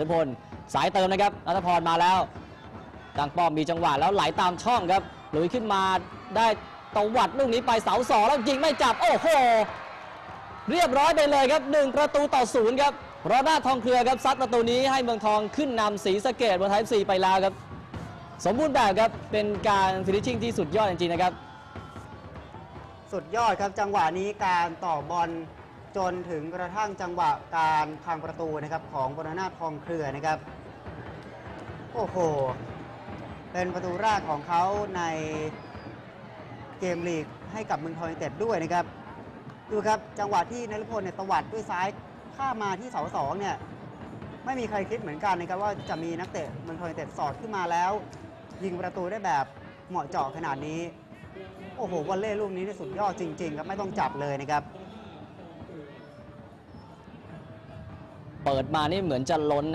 นพลสายเติมนะครับนัทพรมาแล้วกลางป้อมมีจังหวะแล้วไหลตามช่องครับลุยขึ้นมาได้ตวัดลูกนี้ไปเสาสองแล้วยิงไม่จับ โอ้โห เรียบร้อยไปเลยครับ 1 ประตูต่อศูนย์ครับรอหน้าทองเครือครับซัดประตูนี้ให้เมืองทองขึ้นนำสีสะเกดบนไทยซีไปแล้วครับ สมบูรณ์แบบครับ เป็นการฟินิชชิ่งที่สุดยอดจริงๆนะครับ สุดยอดครับจังหวะนี้การต่อบอล จนถึงกระทั่งจังหวะการพังประตูนะครับของบรนาทองเครือนะครับ โอ้โห เป็นประตูแรกของเขาในเกมลีกให้กับเมืองทองยูเต็ดด้วยนะครับ ดูครับจังหวะที่นฤพลเนี่ยตวัดด้วยซ้ายข้ามาที่เสาสองเนี่ยไม่มีใครคิดเหมือนกันนะครับว่าจะมีนักเตะเมืองทองยูเต็ดสอดขึ้นมาแล้ว ยิงประตูได้แบบเหมาะเจาะขนาดนี้ โอ้โหวอลเล่ลูกนี้นี่สุดยอดจริงๆครับไม่ต้องจับเลยนะครับ เปิดมานี่เหมือนจะล้น